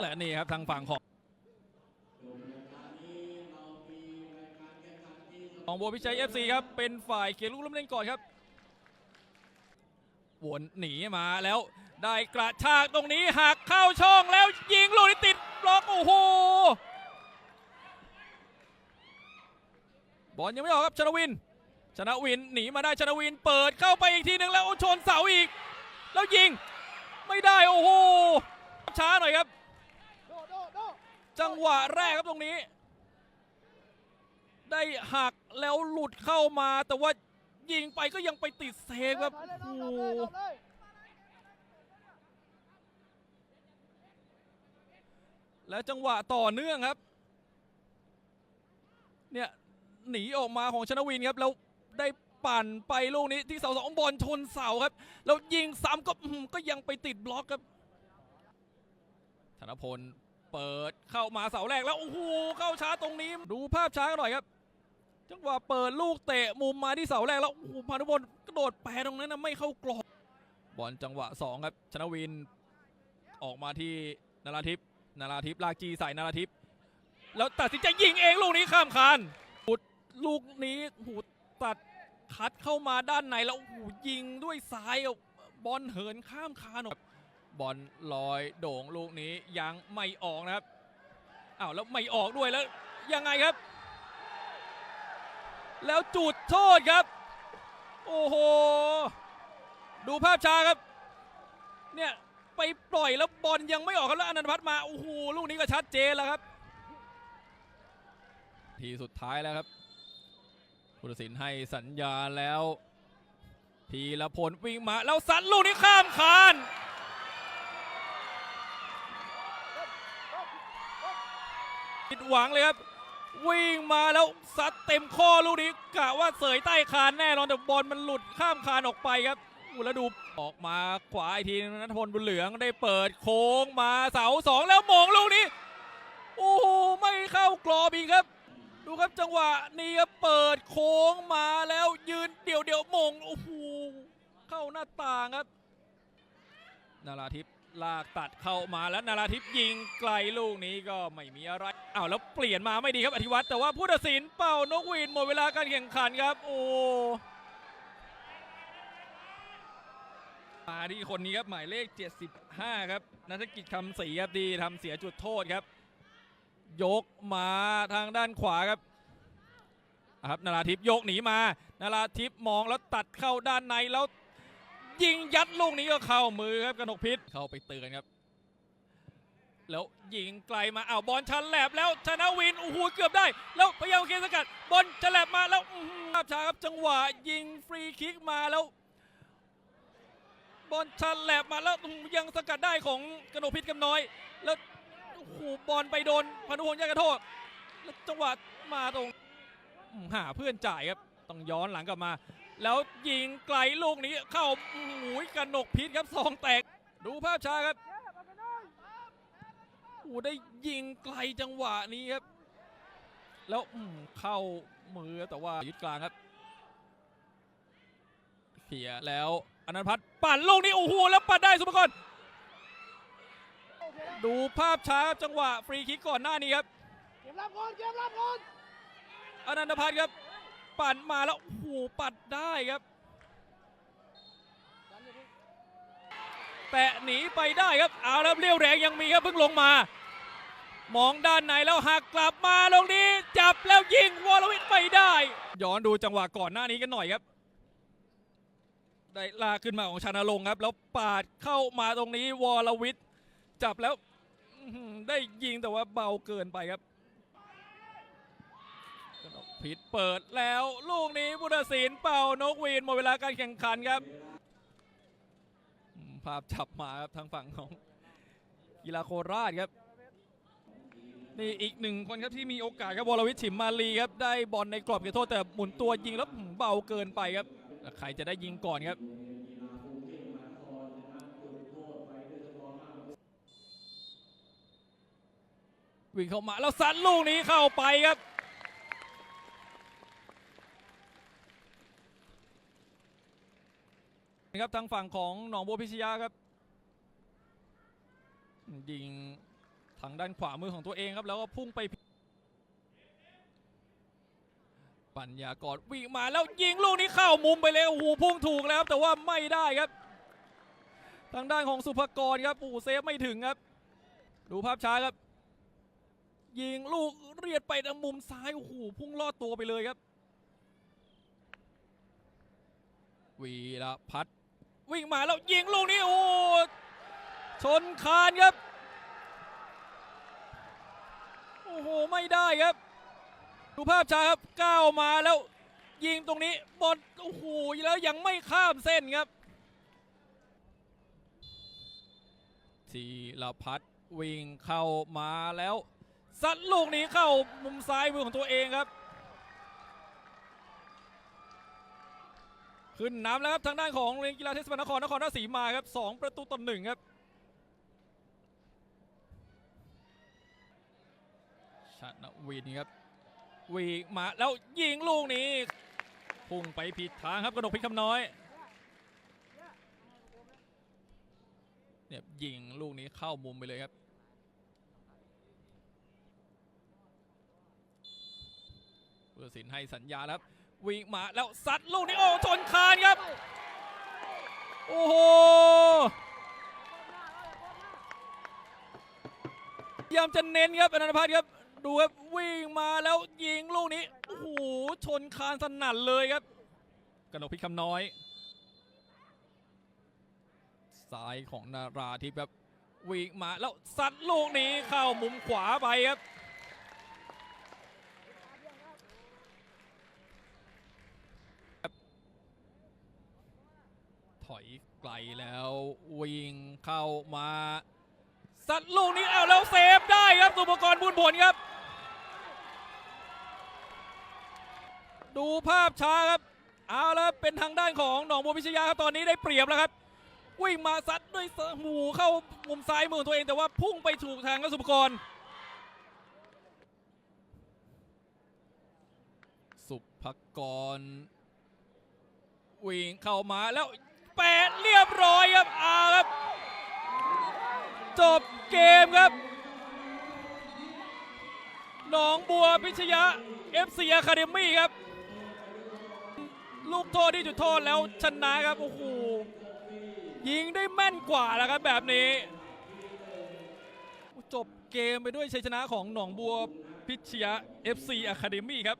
และนี่ครับทางฝั่งของของบัวพิชัย FC ครับเป็นฝ่ายเขียนลูกล้มเล่นก่อนครับวนหนีมาแล้วได้กระชากตรงนี้หักเข้าช่องแล้วยิงลูกนี้ติดบล็อกโอ้โหบอลยังไม่ออกครับชนวิน ชนะวินหนีมาได้ชนะวินเปิดเข้าไปอีกทีหนึ่งแล้วชนเสาอีก แล้วยิงไม่ได้โอ้โหช้าหน่อยครับ จังหวะแรกครับตรงนี้ ได้หักแล้วหลุดเข้ามา แต่ว่ายิงไปก็ยังไปติดเซฟครับโอ้แล้วจังหวะต่อเนื่องครับ เนี่ยหนีออกมาของชนวินครับแล้วได้ปั่นไปลูกนี้ที่เสาสองบอลชนเสาครับแล้วยิงซ้ำก็อื้อหือก็ยังไปติดบล็อกครับธนพล เปิดเข้ามาเสาแรกแล้ว โอ้โหเข้าช้าตรงนี้ ดูภาพช้ากันหน่อยครับ จังหวะเปิดลูกเตะมุมมาที่เสาแรกแล้ว โอ้โหพานุพลกระโดดแปรตรงนั้นนะไม่เข้ากรอบบอลจังหวะสองครับ ชนวินออกมาที่นาราทิพนาราทิพลากจีใส่นาราทิพแล้วตัดสินใจยิงเองลูกนี้ข้ามคานหุดลูกนี้หูตัดคัดเข้ามาด้านในแล้วโอ้ยิงด้วยซ้ายบอลเหินข้ามคานออก บอลลอยโด่งลูกนี้ยังไม่ออกนะครับอ้าวแล้วไม่ออกด้วยแล้วยังไงครับ แล้วจุดโทษครับ โอ้โห ดูภาพช้าครับ เนี่ยไปปล่อยแล้วบอลยังไม่ออกครับแล้วอนันตพัฒน์มาโอ้โหลูกนี้ก็ชัดเจนแล้วครับ ทีสุดท้ายแล้วครับผู้ตัดสินให้สัญญาแล้วพีละพลวิ่งมาแล้วสันลูกนี้ข้ามคาน ผิดหวังเลยครับ วิ่งมาแล้วซัดเต็มข้อลูกนี้กะว่าเสยใต้คานแน่นอนแต่บอลมันหลุดข้ามคานออกไปครับอู้แล้วดูออกมาขวาอีกทีนัทพลบุญเหลืองได้เปิดโค้งมาเสาสองแล้วมองลูกนี้โอ้โหไม่เข้ากรอบอีกครับ ดูครับจังหวะนี้ครับเปิดโค้งมาแล้วยืนเดี่ยวเดี่ยวๆมงโอ้โหเข้าหน้าต่างครับ นาราทิพย์ลากตัดเข้ามาแล้วนาราทิพย์ยิงไกลลูกนี้ก็ไม่มีอะไร อ้าวแล้วเปลี่ยนมาไม่ดีครับอธิวัตรแต่ว่าผู้ตัดสินเป่านกหวีดหมดเวลาการแข่งขันครับ โอ้มาที่คนนี้ครับหมายเลข 75 ครับนัฐกิจคำศรีครับดีทำเสียจุดโทษครับ ยกมาทางด้านขวาครับครับนาราทิพย์ยกหนีมา นาราทิพย์มองแล้วตัดเข้าด้านในแล้วยิงยัดลูกนี้ก็เข้ามือครับกนกพิษเข้าไปเตือนครับ แล้วยิงไกลมาอ้าวบอลชันแหลบแล้วชนวินโอ้โหเกือบได้ แล้วพยายามเคสกัดบอลฉลับมาแล้วภาพช้าครับจังหวะยิงฟรีคิกมาแล้ว บอลชันแหลบมาแล้วยังสกัดได้ของกนกพิษกำน้อย แล้วโอ้โหบอลไปโดนพานุพงศ์ยากระโทษแล้วจังหวะมาตรงหาเพื่อนจ่ายครับต้องย้อนหลังกลับมา แล้วยิงไกลลูกนี้เข้าโอ้โหกนกพิษครับซองแตกดูภาพช้าครับ อ้โหได้ยิงไกลจังหวะนี้ครับ แล้วอืมเข้ามือแต่ว่ายึดกลางครับเขี่ยแล้วอนันต์พัฒน์ปั่นลูกนี้โอ้โหแล้วปั่นได้สุภกรดูภาพช้าครับจังหวะฟรีคิกก่อนหน้านี้ครับเกมรับก่อนเกมรับก่อนอนันตพัฒน์ครับ ปั่นมาแล้วโอ้โหปัดได้ครับแตะหนีไปได้ครับ เอาแล้วเรียวแรงยังมีครับเพิ่งลงมา มองด้านในแล้วหักกลับมาตรงนี้ จับแล้วยิงวอลวิทไปได้ ย้อนดูจังหวะก่อนหน้านี้กันหน่อยครับ ได้ลาขึ้นมาของชานรงค์ครับ แล้วปาดเข้ามาตรงนี้วอลวิทจับแล้วได้ยิงแต่ว่าเบาเกินไปครับกนกพิษเปิดแล้วลูกนี้พุทธศิลป์เป่านกหวีนหมดเวลาการแข่งขันครับ ภาพจับมาครับทางฝั่งของกีฬาโคราชครับ นี่อีกหนึ่งคนครับที่มีโอกาสครับวรวิทย์ฉิมมาลีครับได้บอลในกรอบเขตโทษแต่หมุนตัวยิงแล้วเบาเกินไปครับใครจะได้ยิงก่อนครับวิ่งเข้ามาแล้วซัดลูกนี้เข้าไปครับ นะครับทางฝั่งของหนองบัวพิชยาครับ ยิง ทางด้านขวามือของตัวเองครับแล้วก็พุ่งไป ปัญญากรวิ่งมาแล้วยิงลูกนี้เข้ามุมไปเลยโอ้โหพุ่งถูกแล้วครับแต่ว่าไม่ได้ครับ ทางด้านของสุภกรครับโอ้เซฟไม่ถึงครับ ดูภาพช้าครับ ยิงลูกเรียดไปทางมุมซ้ายโอ้โหพุ่งลอดตัวไปเลยครับวีรพัฒน์วิ่งมาแล้วยิงลูกนี้โอ้ชนคานครับ โอ้โห ไม่ได้ครับ ดูภาพช้าครับก้าวมาแล้ว ยิงตรงนี้บอลโอ้โหแล้วยังไม่ข้ามเส้นครับทีละพัฒน์วิ่งเข้ามาแล้วซัดลูกนี้เข้ามุมซ้ายมือของตัวเองครับ ขึ้นน้ำแล้วครับทางด้านของโรงเรียนกีฬาเทศบาลนครนครราชสีมาครับสองประตูต่อหนึ่งครับ ชนะวินครับวิ่งมาแล้วยิงลูกนี้พุ่งไปผิดทางครับกระดกพชรคำน้อยเนี่ยยิงลูกนี้เข้ามุมไปเลยครับเพื่อสินให้สัญญาครับวิ่งมาแล้วซัดลูกนี้โอ้ชนคานครับ โอ้โหพยายามจะเน้นครับอนันตพัฒน์ครับ ดูครับวิ่งมาแล้วยิงลูกนี้โอ้โหชนคานสนั่นเลยครับกนกพิษคำน้อยซ้ายของนาราทิพย์ครับวิ่งมาแล้วซัดลูกนี้เข้ามุมขวาไปครับถอยไกลแล้ววิ่งเข้ามาซัดลูกนี้เอาแล้วเซฟได้ครับสุภกรบุญผลครับ ดูภาพช้าครับเอาแล้วเป็นทางด้านของหนองบัวพิชยาครับตอนนี้ได้เปรียบแล้วครับวิ่งมาซัดด้วยหมูเข้ามุมซ้ายมือตัวเองแต่ว่าพุ่งไปถูกทางครับสุภกรสุภกรวิ่งเข้ามาแล้วแปดเรียบร้อยครับอาครับ จบเกมครับหนองบัวพิชยะ FC Academy ครับ ลูกโทษที่จุดโทษแล้วชนะครับโอ้โหยิงได้แม่นกว่าแล้วครับแบบนี้ จบเกมไปด้วยชัยชนะของหนองบัวพิชยา FC Academy ครับ